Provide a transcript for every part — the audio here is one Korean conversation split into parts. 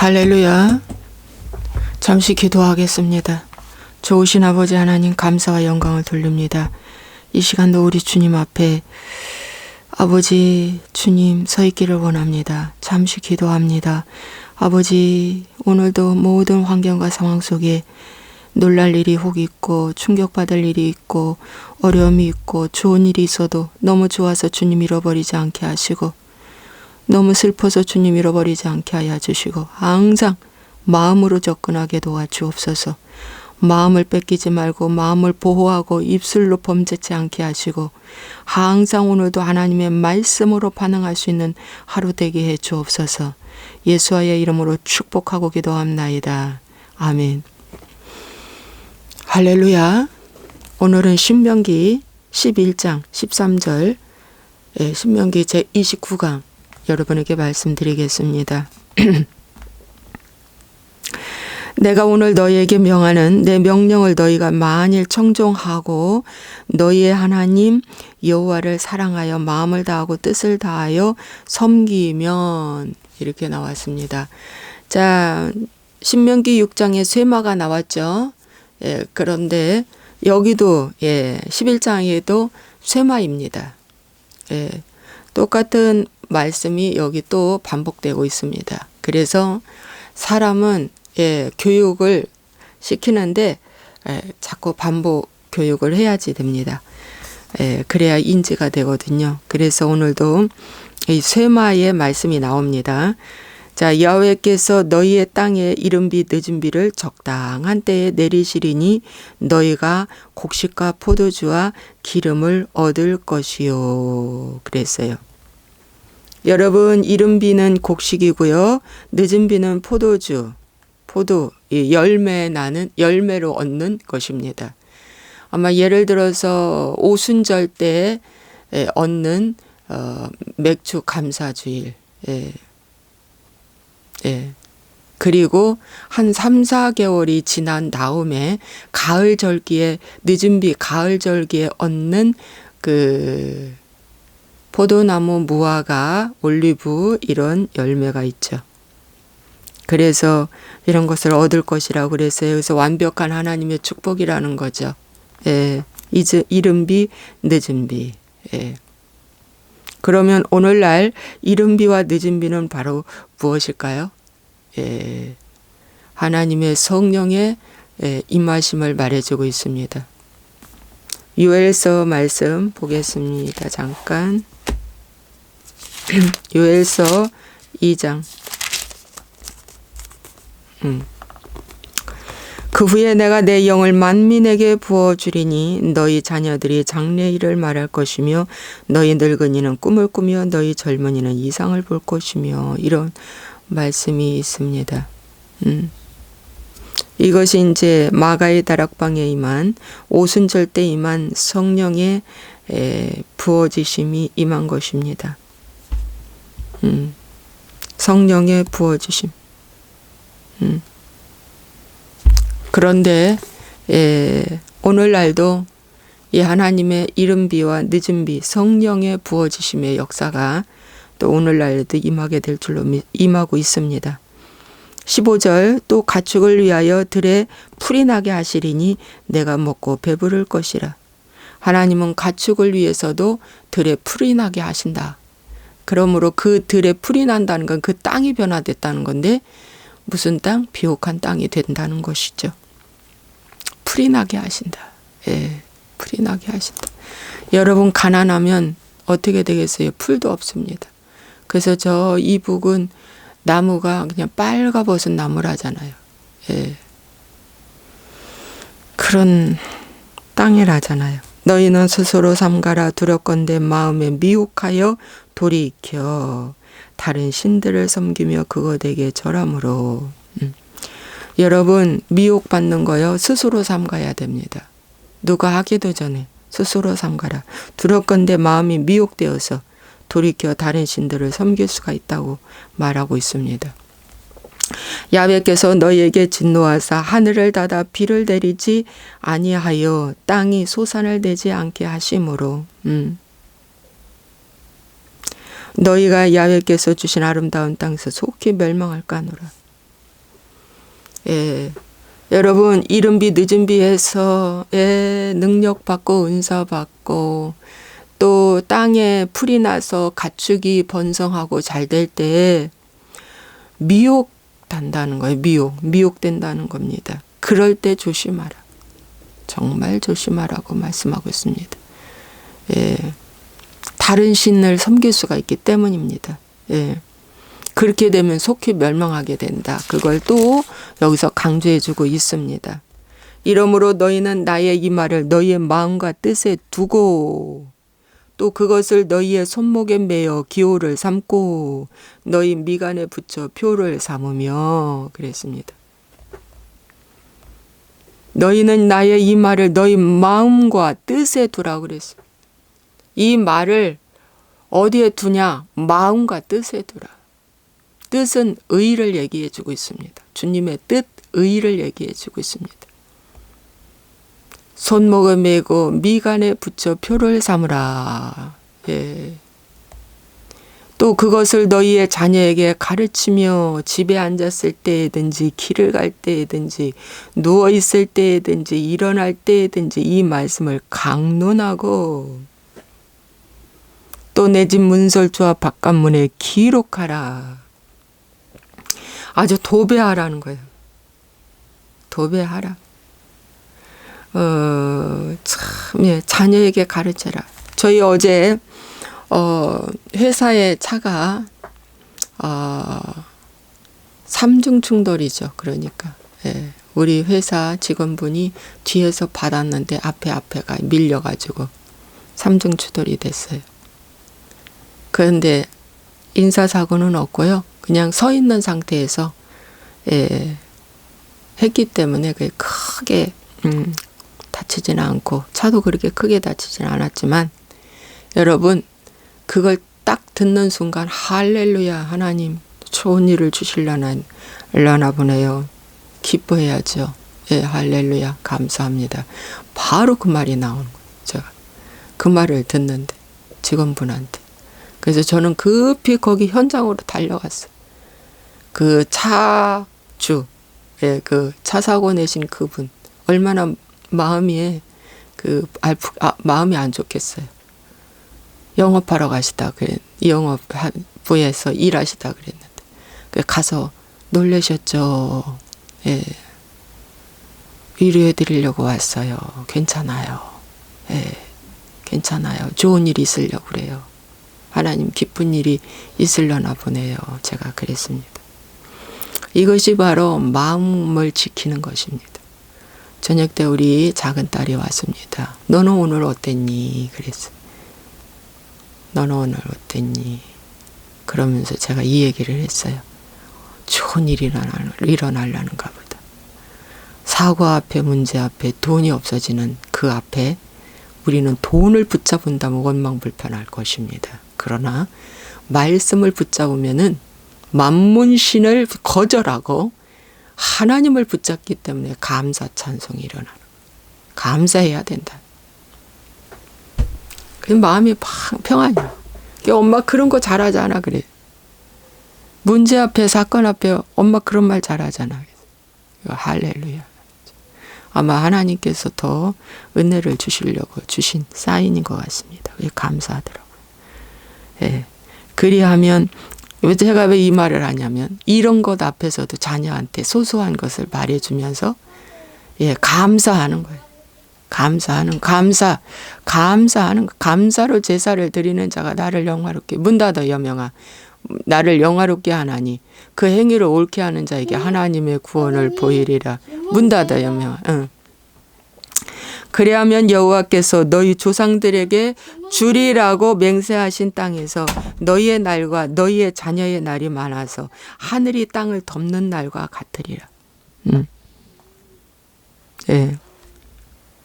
할렐루야. 잠시 기도하겠습니다. 좋으신 아버지 하나님 감사와 영광을 돌립니다. 이 시간도 우리 주님 앞에 아버지 주님 서 있기를 원합니다. 잠시 기도합니다. 아버지 오늘도 모든 환경과 상황 속에 놀랄 일이 혹 있고 충격받을 일이 있고 어려움이 있고 좋은 일이 있어도 너무 좋아서 주님 잃어버리지 않게 하시고 너무 슬퍼서 주님 잃어버리지 않게 하여 주시고 항상 마음으로 접근하게 도와주옵소서. 마음을 뺏기지 말고 마음을 보호하고 입술로 범죄치 않게 하시고 항상 오늘도 하나님의 말씀으로 반응할 수 있는 하루 되게 해 주옵소서. 예수와의 이름으로 축복하고 기도합나이다. 아멘. 할렐루야. 오늘은 신명기 11장 13절 예, 신명기 제 29강 여러분에게 말씀드리겠습니다. 내가 오늘 너희에게 명하는 내 명령을 너희가 만일 청종하고 너희의 하나님 여호와를 사랑하여 마음을 다하고 뜻을 다하여 섬기면 이렇게 나왔습니다. 자, 신명기 6장에 쇠마가 나왔죠. 예, 그런데 여기도 예, 11장에도 쇠마입니다. 예, 똑같은 말씀이 여기 또 반복되고 있습니다. 그래서 사람은 예, 교육을 시키는데 예, 자꾸 반복 교육을 해야지 됩니다. 예, 그래야 인지가 되거든요. 그래서 오늘도 이 쇠마의 말씀이 나옵니다. 자, 여호와께서 너희의 땅에 이른 비 늦은 비를 적당한 때에 내리시리니 너희가 곡식과 포도주와 기름을 얻을 것이요. 그랬어요. 여러분, 이른 비는 곡식이고요. 늦은 비는 포도주, 포도, 열매 나는 열매로 얻는 것입니다. 아마 예를 들어서 오순절 때 얻는 어, 맥주 감사주일, 예. 예. 그리고 한 3, 4개월이 지난 다음에 가을 절기에 늦은 비 가을 절기에 얻는 그 포도나무 무화과 올리브 이런 열매가 있죠. 그래서 이런 것을 얻을 것이라고 그랬어요. 그래서 완벽한 하나님의 축복이라는 거죠. 예. 이제 이른 비 늦은 비. 예. 그러면 오늘날 이른 비와 늦은 비는 바로 무엇일까요? 예, 하나님의 성령의 예, 임하심을 말해주고 있습니다. 요엘서 말씀 보겠습니다. 잠깐. 요엘서 2장. 음. 그 후에 내가 내 영을 만민에게 부어주리니 너희 자녀들이 장래 일을 말할 것이며 너희 늙은이는 꿈을 꾸며 너희 젊은이는 이상을 볼 것이며 이런 말씀이 있습니다. 음. 이것이 이제 마가의 다락방에 임한 오순절 때 임한 성령의 에, 부어지심이 임한 것입니다. 음. 성령의 부어지심. 음. 그런데 예, 오늘날도 이 하나님의 이른 비와 늦은 비, 성령의 부어지심의 역사가 또 오늘날도 임하게 될 줄로 임하고 있습니다. 15절 또 가축을 위하여 들에 풀이 나게 하시리니 내가 먹고 배부를 것이라. 하나님은 가축을 위해서도 들에 풀이 나게 하신다. 그러므로 그 들에 풀이 난다는 건 그 땅이 변화됐다는 건데 무슨 땅? 비옥한 땅이 된다는 것이죠. 풀이 나게 하신다. 예, 풀이 나게 하신다. 여러분 가난하면 어떻게 되겠어요? 풀도 없습니다. 그래서 저 이북은 나무가 그냥 빨가벗은 나무라잖아요. 예. 그런 땅이라잖아요. 너희는 스스로 삼가라 두렵건대 마음에 미혹하여 돌이켜 다른 신들을 섬기며 그것에게 절함으로 음. 여러분 미혹받는 거요 스스로 삼가야 됩니다. 누가 하기도 전에 스스로 삼가라. 두렵건대 마음이 미혹되어서 돌이켜 다른 신들을 섬길 수가 있다고 말하고 있습니다. 야훼께서 너희에게 진노하사 하늘을 닫아 비를 내리지 아니하여 땅이 소산을 내지 않게 하심으로 음. 너희가 야훼께서 주신 아름다운 땅에서 속히 멸망할까노라. 예. 여러분 이른 비 늦은비해서 예, 능력 받고 은사 받고 또 땅에 풀이 나서 가축이 번성하고 잘 될때 미혹 단다는 거예요. 미혹 미혹된다는 겁니다. 그럴 때 조심하라. 정말 조심하라고 말씀하고 있습니다. 예. 다른 신을 섬길 수가 있기 때문입니다. 예. 그렇게 되면 속히 멸망하게 된다. 그걸 또 여기서 강조해주고 있습니다. 이러므로 너희는 나의 이 말을 너희의 마음과 뜻에 두고 또 그것을 너희의 손목에 매어 기호를 삼고 너희 미간에 붙여 표를 삼으며 그랬습니다. 너희는 나의 이 말을 너희 마음과 뜻에 두라 그랬어. 이 말을 어디에 두냐? 마음과 뜻에 두라. 뜻은 의를 얘기해 주고 있습니다. 주님의 뜻, 의를 얘기해 주고 있습니다. 손목에 메고 미간에 붙여 표를 삼으라. 예. 또 그것을 너희의 자녀에게 가르치며 집에 앉았을 때에든지 길을 갈 때에든지 누워 있을 때에든지 일어날 때에든지 이 말씀을 강론하고 또 내 집 문설주와 바깥문에 기록하라. 아주 도배하라는 거예요. 도배하라. 어, 참, 예, 자녀에게 가르쳐라. 저희 어제, 어, 회사에 차가, 어, 삼중 충돌이죠. 그러니까. 예, 우리 회사 직원분이 뒤에서 받았는데 앞에 앞에가 밀려가지고 삼중 충돌이 됐어요. 그런데 인사사고는 없고요. 그냥 서 있는 상태에서 예, 했기 때문에 그 크게 음, 다치지는 않고 차도 그렇게 크게 다치지는 않았지만 여러분 그걸 딱 듣는 순간 할렐루야 하나님 좋은 일을 주실라나 려나 보네요. 기뻐해야죠. 예, 할렐루야 감사합니다. 바로 그 말이 거예요. 제가 그 말을 듣는데 직원분한테 그래서 저는 급히 거기 현장으로 달려갔어요. 그 차주, 예, 그 차 사고 내신 그분 얼마나 마음이 그 알프, 아, 마음이 안 좋겠어요. 영업하러 가시다 그랬 영업 부에서 일하시다 그랬는데 그 가서 놀라셨죠. 예. 위로해 드리려고 왔어요. 괜찮아요. 예. 괜찮아요. 좋은 일이 있으려고 그래요. 하나님 기쁜 일이 있으려나 보네요. 제가 그랬습니다. 이것이 바로 마음을 지키는 것입니다. 저녁 때 우리 작은 딸이 왔습니다. 너는 오늘 어땠니? 그랬어. 너는 오늘 어땠니? 그러면서 제가 이 얘기를 했어요. 좋은 일이 일어나려는가 보다. 사고 앞에 문제 앞에 돈이 없어지는 그 앞에 우리는 돈을 붙잡은다면 원망불편할 것입니다. 그러나 말씀을 붙잡으면은 만문신을 거절하고 하나님을 붙잡기 때문에 감사 찬송이 일어나는 감사해야 된다. 그 마음이 평안이야. 엄마 그런 거 잘하잖아 그래. 문제 앞에 사건 앞에 엄마 그런 말 잘하잖아. 할렐루야. 아마 하나님께서 더 은혜를 주시려고 주신 사인인 것 같습니다. 감사하더라고요. 예. 그리하면 제가 왜 이 말을 하냐면 이런 것 앞에서도 자녀한테 소소한 것을 말해주면서 예 감사하는 거예요. 감사하는 감사 감사하는 감사로 제사를 드리는 자가 나를 영화롭게 문 닫아 여명아 나를 영화롭게 하나니 그 행위를 옳게 하는 자에게 하나님의 구원을 보이리라 문 닫아 여명아 응. 그래야면 여호와께서 너희 조상들에게 주리라고 맹세하신 땅에서 너희의 날과 너희의 자녀의 날이 많아서 하늘이 땅을 덮는 날과 같으리라. 음. 예.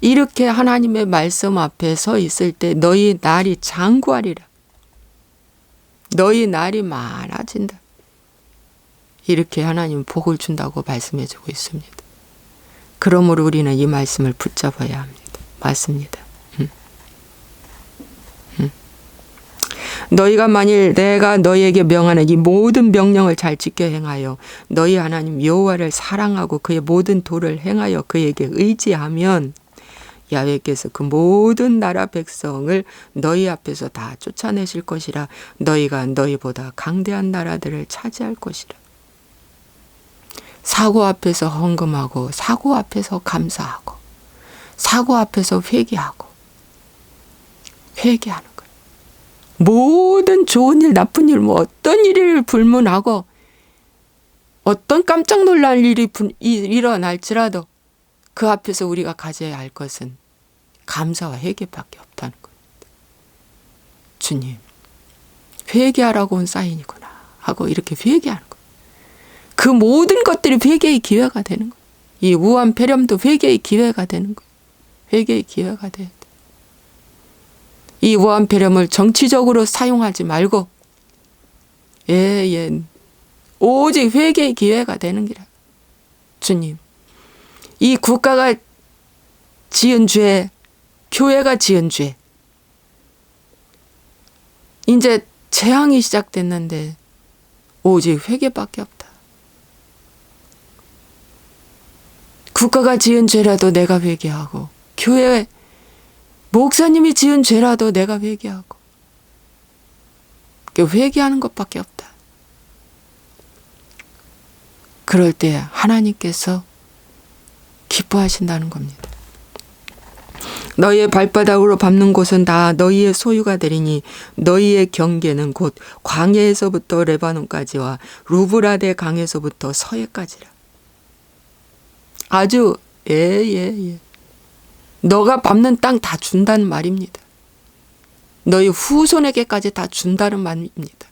이렇게 하나님의 말씀 앞에 서 있을 때 너희 날이 장구하리라. 너희 날이 많아진다. 이렇게 하나님 복을 준다고 말씀해 주고 있습니다. 그러므로 우리는 이 말씀을 붙잡아야 합니다. 맞습니다. 음. 음. 너희가 만일 내가 너희에게 명하는 이 모든 명령을 잘 지켜 행하여 너희 하나님 여호와를 사랑하고 그의 모든 도를 행하여 그에게 의지하면 야훼께서 그 모든 나라 백성을 너희 앞에서 다 쫓아내실 것이라 너희가 너희보다 강대한 나라들을 차지할 것이라. 사고 앞에서 헌금하고 사고 앞에서 감사하고 사고 앞에서 회개하고 회개하는 거예요. 모든 좋은 일, 나쁜 일, 뭐 어떤 일을 불문하고 어떤 깜짝 놀랄 일이 일어날지라도 그 앞에서 우리가 가져야 할 것은 감사와 회개밖에 없다는 겁니다. 주님, 회개하라고 온 사인이구나 하고 이렇게 회개하는. 그 모든 것들이 회개의 기회가 되는 거예요. 이 우한 폐렴도 회개의 기회가 되는 거예요. 회개의 기회가 돼야 돼. 이 우한 폐렴을 정치적으로 사용하지 말고 예, 예. 오직 회개의 기회가 되는 기라. 주님. 이 국가가 지은 죄, 교회가 지은 죄. 이제 재앙이 시작됐는데 오직 회개밖에 없다. 국가가 지은 죄라도 내가 회개하고 교회 목사님이 지은 죄라도 내가 회개하고 그 회개하는 것밖에 없다. 그럴 때 하나님께서 기뻐하신다는 겁니다. 너희의 발바닥으로 밟는 곳은 다 너희의 소유가 되리니 너희의 경계는 곧 광야에서부터 레바논까지와 루브라데 강에서부터 서해까지라. 아주 예예 예, 예. 너가 밟는 땅 다 준다는 말입니다. 너희 후손에게까지 다 준다는 말입니다.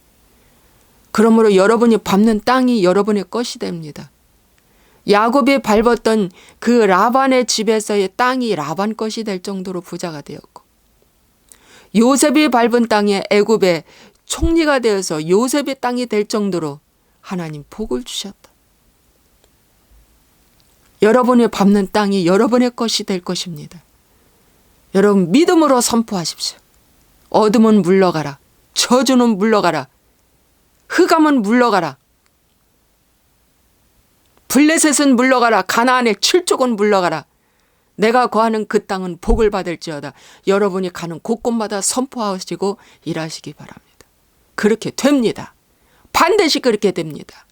그러므로 여러분이 밟는 땅이 여러분의 것이 됩니다. 야곱이 밟았던 그 라반의 집에서의 땅이 라반 것이 될 정도로 부자가 되었고 요셉이 밟은 땅에 애굽의 총리가 되어서 요셉의 땅이 될 정도로 하나님 복을 주셨다. 여러분이 밟는 땅이 여러분의 것이 될 것입니다. 여러분 믿음으로 선포하십시오. 어둠은 물러가라. 저주는 물러가라. 흑암은 물러가라. 블레셋은 물러가라. 가나안의 칠족은 물러가라. 내가 거하는 그 땅은 복을 받을지어다. 여러분이 가는 곳곳마다 선포하시고 일하시기 바랍니다. 그렇게 됩니다. 반드시 그렇게 됩니다.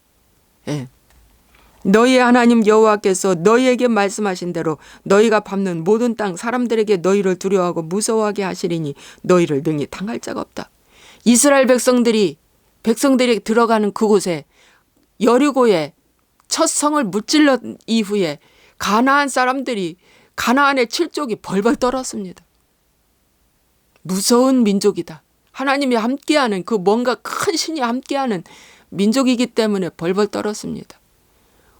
예. 너희의 하나님 여호와께서 너희에게 말씀하신 대로 너희가 밟는 모든 땅 사람들에게 너희를 두려워하고 무서워하게 하시리니 너희를 능히 당할 자가 없다. 이스라엘 백성들이 백성들이 들어가는 그곳에 여리고에 첫 성을 무찔러 이후에 가나안 사람들이 가나안의 칠족이 벌벌 떨었습니다. 무서운 민족이다. 하나님이 함께하는 그 뭔가 큰 신이 함께하는 민족이기 때문에 벌벌 떨었습니다.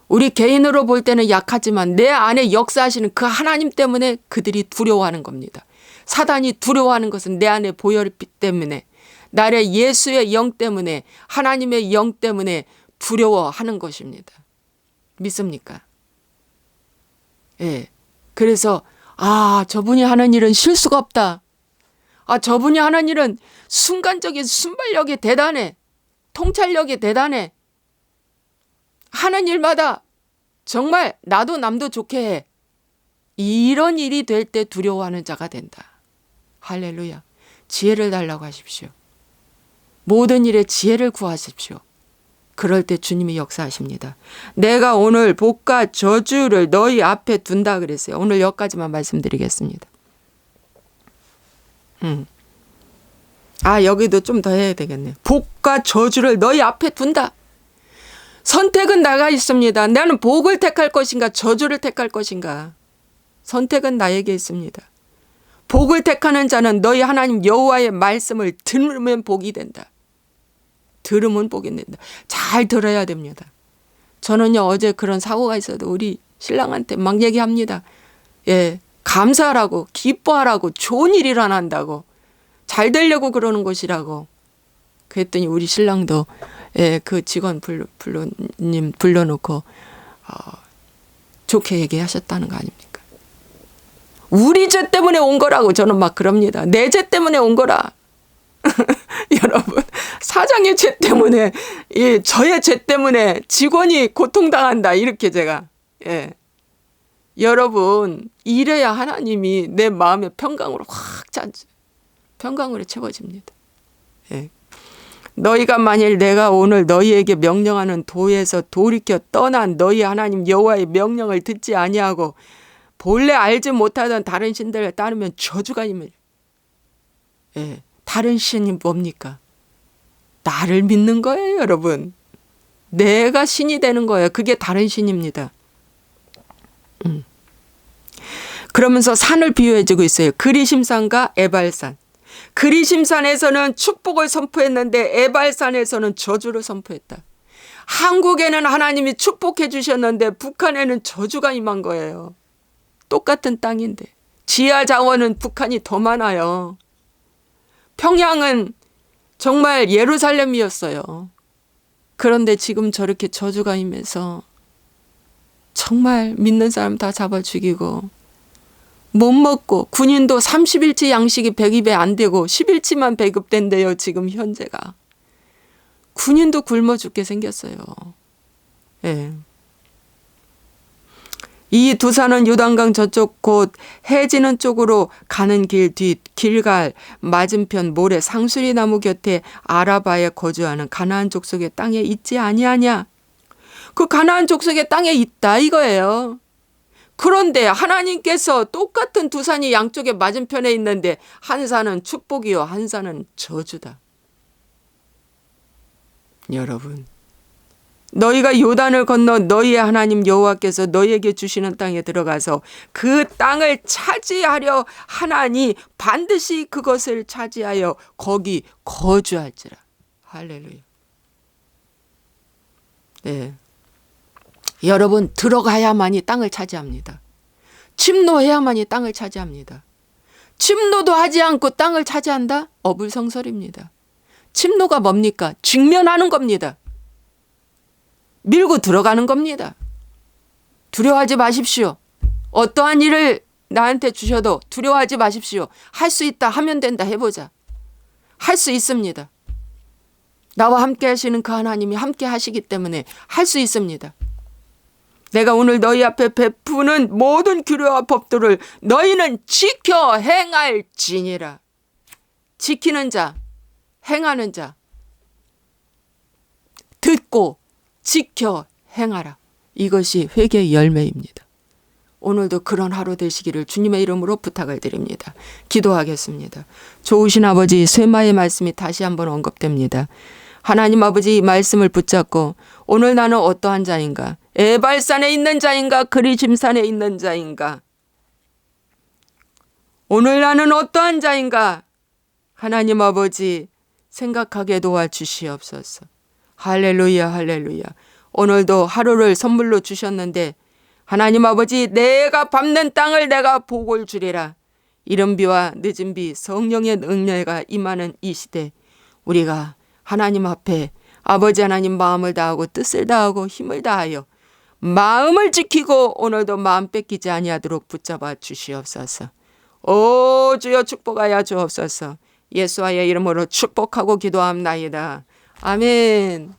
우리 개인으로 볼 때는 약하지만 내 안에 역사하시는 그 하나님 때문에 그들이 두려워하는 겁니다. 사단이 두려워하는 것은 내 안에 보혈빛 때문에 나의 예수의 영 때문에 하나님의 영 때문에 두려워하는 것입니다. 믿습니까? 예. 그래서 아, 저분이 하는 일은 실수가 없다. 아, 저분이 하는 일은 순간적인 순발력이 대단해. 통찰력이 대단해. 하는 일마다 정말 나도 남도 좋게 해. 이런 일이 될 때 두려워하는 자가 된다. 할렐루야. 지혜를 달라고 하십시오. 모든 일에 지혜를 구하십시오. 그럴 때 주님이 역사하십니다. 내가 오늘 복과 저주를 너희 앞에 둔다 그랬어요. 오늘 여기까지만 말씀드리겠습니다. 음. 아, 여기도 좀 더 해야 되겠네. 복과 저주를 너희 앞에 둔다. 선택은 나가 있습니다. 나는 복을 택할 것인가, 저주를 택할 것인가. 선택은 나에게 있습니다. 복을 택하는 자는 너희 하나님 여호와의 말씀을 들으면 복이 된다. 들으면 복이 된다. 잘 들어야 됩니다. 저는요 어제 그런 사고가 있어도 우리 신랑한테 막 얘기합니다. 예, 감사하라고 기뻐하라고 좋은 일이 일어난다고 잘 되려고 그러는 것이라고. 그랬더니 우리 신랑도 예, 그 직원 불러 불러님 불러놓고 어, 좋게 얘기하셨다는 거 아닙니까? 우리 죄 때문에 온 거라고 저는 막 그럽니다. 내 죄 때문에 온 거라. 여러분 사장의 죄 때문에 이 저의 죄 때문에 직원이 고통당한다 이렇게 제가 예 여러분 이래야 하나님이 내 마음의 평강으로 확 짜지 평강으로 채워집니다. 예. 너희가 만일 내가 오늘 너희에게 명령하는 도에서 돌이켜 떠난 너희 하나님 여호와의 명령을 듣지 아니하고 본래 알지 못하던 다른 신들을 따르면 저주가 임을. 예. 다른 신이 뭡니까? 나를 믿는 거예요, 여러분. 내가 신이 되는 거예요. 그게 다른 신입니다. 음. 그러면서 산을 비유해주고 있어요. 그리심산과 에발산. 그리심산에서는 축복을 선포했는데 에발산에서는 저주를 선포했다. 한국에는 하나님이 축복해 주셨는데 북한에는 저주가 임한 거예요. 똑같은 땅인데 지하 자원은 북한이 더 많아요. 평양은 정말 예루살렘이었어요. 그런데 지금 저렇게 저주가 임해서 정말 믿는 사람 다 잡아 죽이고 못 먹고 군인도 30일치 양식이 배급이 안 되고 10일치만 배급된대요. 지금 현재가. 군인도 굶어 죽게 생겼어요. 예. 이 두 산은 요단강 저쪽 곧 해지는 쪽으로 가는 길 뒤 길갈 맞은편 모래 상수리 나무 곁에 아라바에 거주하는 가나안 족속의 땅에 있지 아니하냐? 그 가나안 족속의 땅에 있다 이거예요. 그런데 하나님께서 똑같은 두 산이 양쪽에 맞은편에 있는데 한 산은 축복이요 한 산은 저주다. 여러분 너희가 요단을 건너 너희의 하나님 여호와께서 너희에게 주시는 땅에 들어가서 그 땅을 차지하려 하나니 반드시 그것을 차지하여 거기 거주할지라. 할렐루야. 네. 여러분 들어가야만이 땅을 차지합니다. 침노해야만이 땅을 차지합니다. 침노도 하지 않고 땅을 차지한다? 어불성설입니다. 침노가 뭡니까? 직면하는 겁니다. 밀고 들어가는 겁니다. 두려워하지 마십시오. 어떠한 일을 나한테 주셔도 두려워하지 마십시오. 할 수 있다 하면 된다 해보자. 할 수 있습니다. 나와 함께 하시는 그 하나님이 함께 하시기 때문에 할 수 있습니다. 내가 오늘 너희 앞에 베푸는 모든 규례와 법도를 너희는 지켜 행할지니라. 지키는 자, 행하는 자, 듣고 지켜 행하라. 이것이 회개의 열매입니다. 오늘도 그런 하루 되시기를 주님의 이름으로 부탁을 드립니다. 기도하겠습니다. 좋으신 아버지 쇠마의 말씀이 다시 한번 언급됩니다. 하나님 아버지 이 말씀을 붙잡고 오늘 나는 어떠한 자인가? 에발산에 있는 자인가? 그리짐산에 있는 자인가? 오늘 나는 어떠한 자인가? 하나님 아버지 생각하게 도와주시옵소서. 할렐루야, 할렐루야. 오늘도 하루를 선물로 주셨는데 하나님 아버지 내가 밟는 땅을 내가 복을 주리라. 이른 비와 늦은 비 성령의 능력가 임하는 이 시대 우리가 하나님 앞에 아버지 하나님 마음을 다하고 뜻을 다하고 힘을 다하여 마음을 지키고 오늘도 마음 뺏기지 아니하도록 붙잡아 주시옵소서. 오 주여 축복하여 주옵소서. 예수와의 이름으로 축복하고 기도함나이다. 아멘.